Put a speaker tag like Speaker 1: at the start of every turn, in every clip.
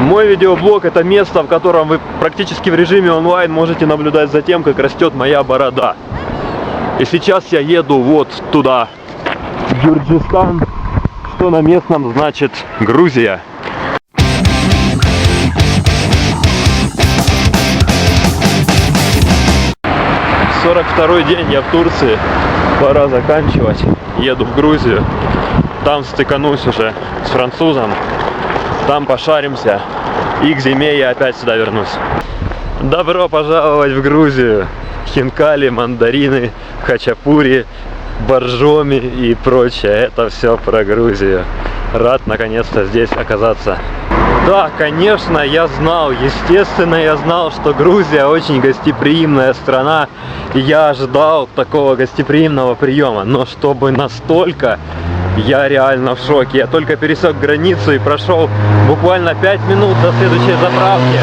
Speaker 1: Мой видеоблог это место, в котором вы практически в режиме онлайн можете наблюдать за тем, как растет моя борода. И сейчас я еду вот туда, в Гюрджистан, что на местном значит Грузия. 42 день я в Турции, пора заканчивать, еду в Грузию, там стыканусь уже с французом, там пошаримся, и к зиме я опять сюда вернусь. Добро пожаловать в Грузию! Хинкали, мандарины, хачапури, боржоми и прочее. Это все про Грузию. Рад наконец-то здесь оказаться. Да, конечно, я знал, естественно, я знал, что Грузия очень гостеприимная страна, и я ожидал такого гостеприимного приема, но чтобы настолько, я реально в шоке. Я только пересек границу и прошел буквально 5 минут до следующей заправки.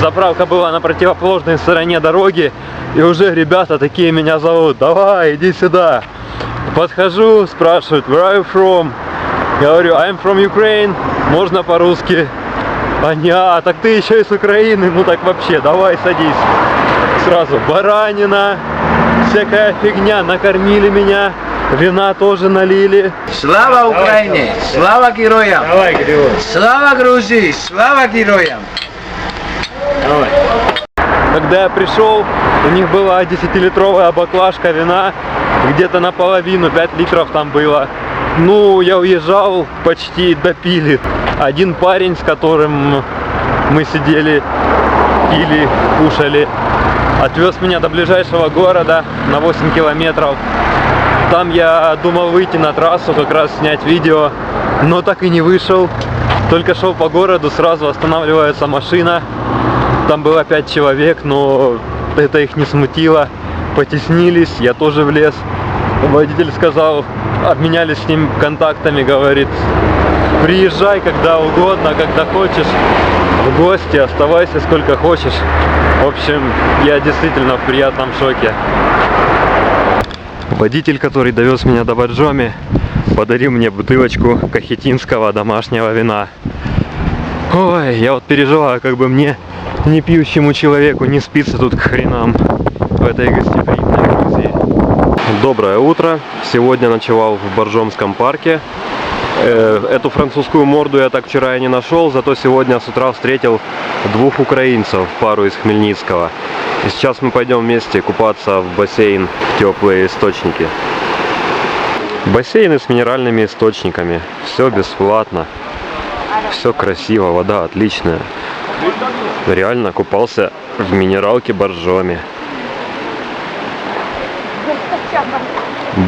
Speaker 1: Заправка была на противоположной стороне дороги, и уже ребята такие меня зовут, давай, иди сюда. Подхожу, спрашивают, where are you from? Я говорю, I'm from Ukraine, можно по-русски. Они, а, так ты еще из Украины, ну так вообще, давай садись. Сразу баранина, всякая фигня, накормили меня, вина тоже налили.
Speaker 2: Слава Україні! Слава героям!
Speaker 1: Давай, Григорий,
Speaker 2: Слава Грузії! Слава героям!
Speaker 1: давай. Когда я пришел, у них была 10-литровая баклажка вина, где-то наполовину, 5 литров там было. Ну, я уезжал, почти допили. Один парень, с которым мы сидели, пили, кушали, отвез меня до ближайшего города на 8 километров. Там я думал выйти на трассу, как раз снять видео, но так и не вышел. Только шел по городу, сразу останавливается машина. Там было пять человек, но это их не смутило. Потеснились, я тоже влез. Водитель сказал, обменялись с ним контактами, говорит, приезжай когда угодно, когда хочешь в гости, оставайся сколько хочешь. В общем, я действительно в приятном шоке. Водитель, который довез меня до Боржоми, подарил мне бутылочку кахетинского домашнего вина. Ой, я вот переживаю, как бы мне, не пьющему человеку, не спится тут к хренам в этой гостеприимной Грузии. Доброе утро. Сегодня ночевал в Боржомском парке. Э, Эту французскую морду я так вчера и не нашел, зато сегодня с утра встретил двух украинцев, пару из Хмельницкого. И сейчас мы пойдем вместе купаться в бассейн, теплые источники. Бассейны с минеральными источниками. Все бесплатно. Все красиво, вода отличная. Реально купался в минералке Боржоми.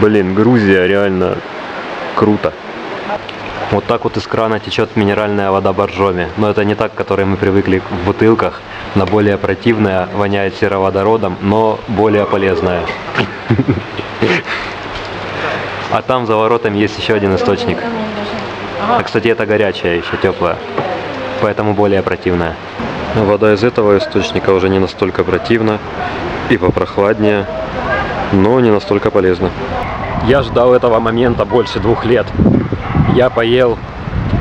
Speaker 1: Блин, Грузия реально круто. Вот так вот из крана течет минеральная вода Боржоми. Но это не так, к которой мы привыкли в бутылках. Она более противная, воняет сероводородом, но более полезная. А там за воротами есть еще один источник. А, кстати, это горячая, еще теплая. Поэтому более противная. Вода из этого источника уже не настолько противна и попрохладнее, но не настолько полезна. Я ждал этого момента больше двух лет. Я поел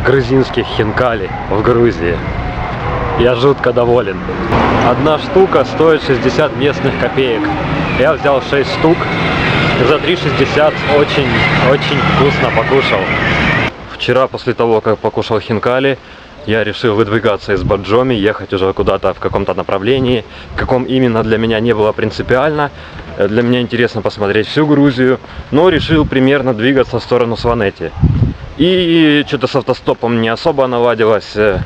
Speaker 1: грузинских хинкали в Грузии. Я жутко доволен. Одна штука стоит 60 местных копеек. Я взял 6 штук. За 3,60 очень, очень вкусно покушал. Вчера, после того, как покушал хинкали, я решил выдвигаться из Баджоми, ехать уже куда-то в каком-то направлении. В каком именно для меня не было принципиально. Для меня интересно посмотреть всю Грузию, но решил примерно двигаться в сторону Сванети. И что-то с автостопом не особо наладилось. э,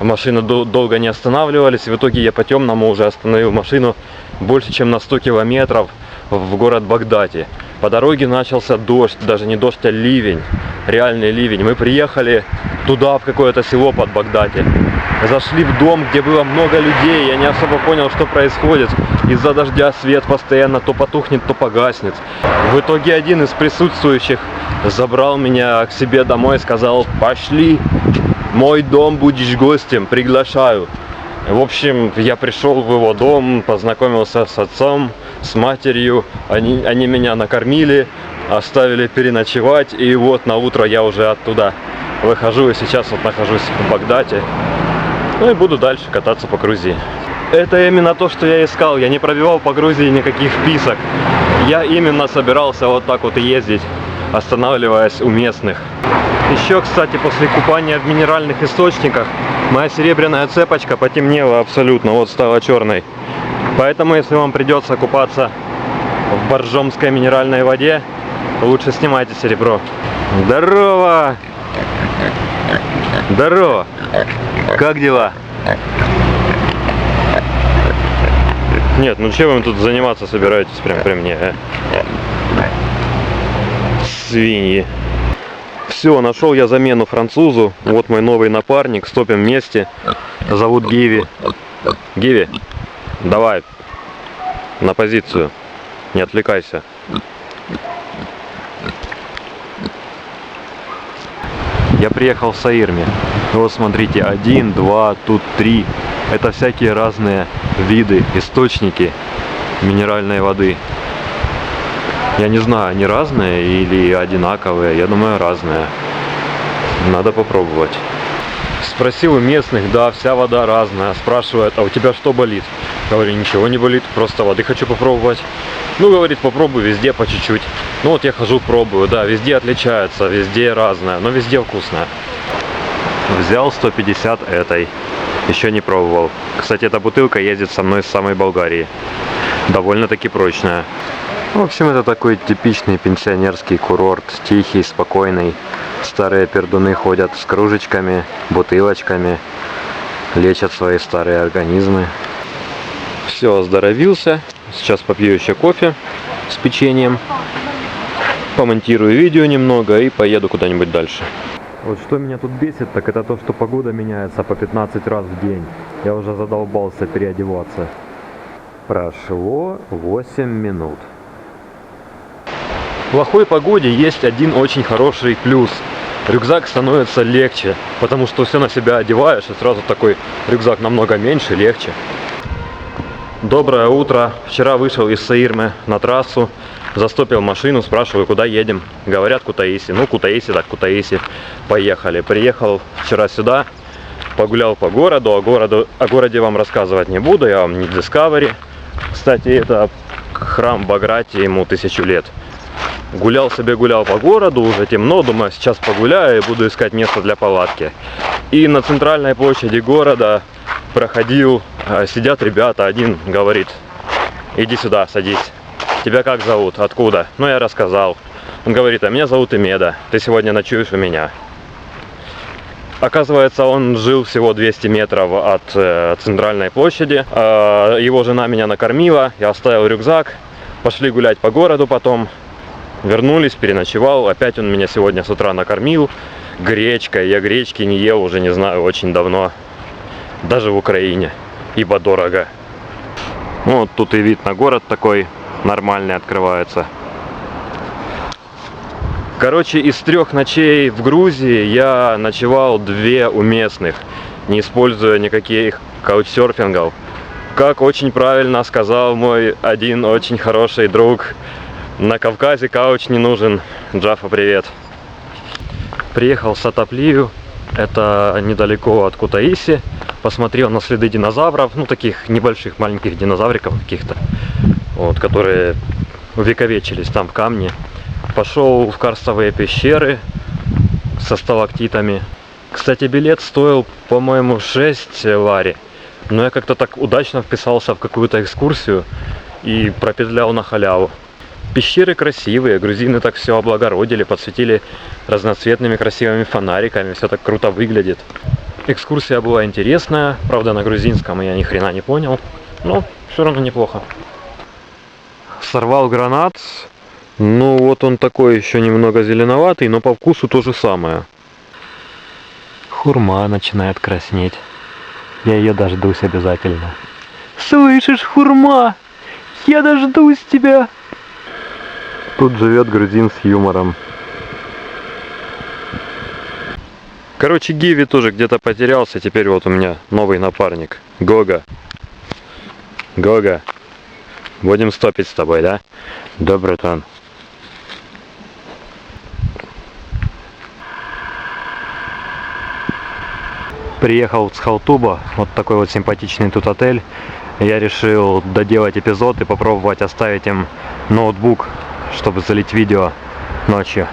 Speaker 1: Машины дол- долго не останавливались. В итоге я по темному уже остановил машину больше, чем на 100 километров в город Багдати. По дороге начался дождь, даже не дождь, а ливень, реальный ливень. Мы приехали туда, в какое-то село под Багдати. Зашли в дом, где было много людей, я не особо понял, что происходит. Из-за дождя свет постоянно то потухнет, то погаснет. В итоге один из присутствующих забрал меня к себе домой и сказал, пошли, мой дом будешь гостем, приглашаю. В общем, я пришел в его дом, познакомился с отцом, с матерью. Они, они меня накормили, оставили переночевать. И вот на утро я уже оттуда выхожу. И сейчас вот нахожусь в Багдате. Ну и буду дальше кататься по Грузии. Это именно то, что я искал. Я не пробивал по Грузии никаких вписок. Я именно собирался вот так вот ездить, останавливаясь у местных. Еще, кстати, после купания в минеральных источниках моя серебряная цепочка потемнела абсолютно, вот стала черной. Поэтому, если вам придется купаться в боржомской минеральной воде, лучше снимайте серебро. Здорово! Здорово! Как дела? Нет, ну чем вы тут заниматься собираетесь прям при мне, а? Свиньи. Все, нашел я замену французу. Вот мой новый напарник. Стопим вместе. Зовут Гиви. Гиви, давай. На позицию. Не отвлекайся. Я приехал в Саирме. Вот смотрите, один, два, тут три. Это всякие разные виды, источники минеральной воды. Я не знаю, они разные или одинаковые. Я думаю, разные. Надо попробовать. Спросил у местных, да, вся вода разная. Спрашивает, а у тебя что болит? Говорю, ничего не болит, просто воды хочу попробовать. Ну, говорит, попробуй везде по чуть-чуть. Ну вот я хожу, пробую, да, везде отличается, везде разное, но везде вкусное. Взял 150 этой. Еще не пробовал. Кстати, эта бутылка ездит со мной с самой Болгарии. Довольно-таки прочная. В общем, это такой типичный пенсионерский курорт. Тихий, спокойный. Старые пердуны ходят с кружечками, бутылочками. Лечат свои старые организмы. Все, оздоровился. Сейчас попью еще кофе с печеньем. Помонтирую видео немного и поеду куда-нибудь дальше. Вот что меня тут бесит, так это то, что погода меняется по 15 раз в день. Я уже задолбался переодеваться. Прошло 8 минут. В плохой погоде есть один очень хороший плюс. Рюкзак становится легче, потому что все на себя одеваешь, и сразу такой рюкзак намного меньше, легче. Доброе утро. Вчера вышел из Саирмы на трассу, застопил машину, спрашиваю, куда едем. Говорят, Кутаиси. Ну, Кутаиси, так Кутаиси. Поехали. Приехал вчера сюда, погулял по городу. О, городу, о городе вам рассказывать не буду, я вам не Discovery. Кстати, это храм Баграти, ему тысячу лет. Гулял себе, гулял по городу, уже темно, думаю, сейчас погуляю и буду искать место для палатки. И на центральной площади города проходил, сидят ребята, один говорит, иди сюда, садись. Тебя как зовут? Откуда? Ну, я рассказал. Он говорит, а меня зовут Имеда, ты сегодня ночуешь у меня. Оказывается, он жил всего 200 метров от э, центральной площади. Э, его жена меня накормила, я оставил рюкзак, пошли гулять по городу потом. Вернулись, переночевал. Опять он меня сегодня с утра накормил гречкой. Я гречки не ел уже, не знаю, очень давно. Даже в Украине. Ибо дорого. Вот тут и вид на город такой нормальный открывается. Короче, из трех ночей в Грузии я ночевал две у местных, не используя никаких каучсерфингов. Как очень правильно сказал мой один очень хороший друг, на Кавказе кауч не нужен. Джафа, привет. Приехал в Сатаплию, это недалеко от Кутаиси. Посмотрел на следы динозавров, ну таких небольших маленьких динозавриков каких-то, вот, которые увековечились там в камне. Пошел в карстовые пещеры со сталактитами. Кстати, билет стоил, по-моему, 6 лари. Но я как-то так удачно вписался в какую-то экскурсию и пропетлял на халяву. Пещеры красивые, грузины так все облагородили, подсветили разноцветными красивыми фонариками, все так круто выглядит. Экскурсия была интересная, правда на грузинском я ни хрена не понял, но все равно неплохо. Сорвал гранат, ну вот он такой еще немного зеленоватый, но по вкусу то же самое. Хурма начинает краснеть. Я ее дождусь обязательно. Слышишь, хурма? Я дождусь тебя. Тут живет грузин с юмором. Короче, Гиви тоже где-то потерялся. Теперь вот у меня новый напарник. Гога. Гога. Будем стопить с тобой, да? Да, братан. Приехал с Халтуба, вот такой вот симпатичный тут отель. Я решил доделать эпизод и попробовать оставить им ноутбук, чтобы залить видео ночью.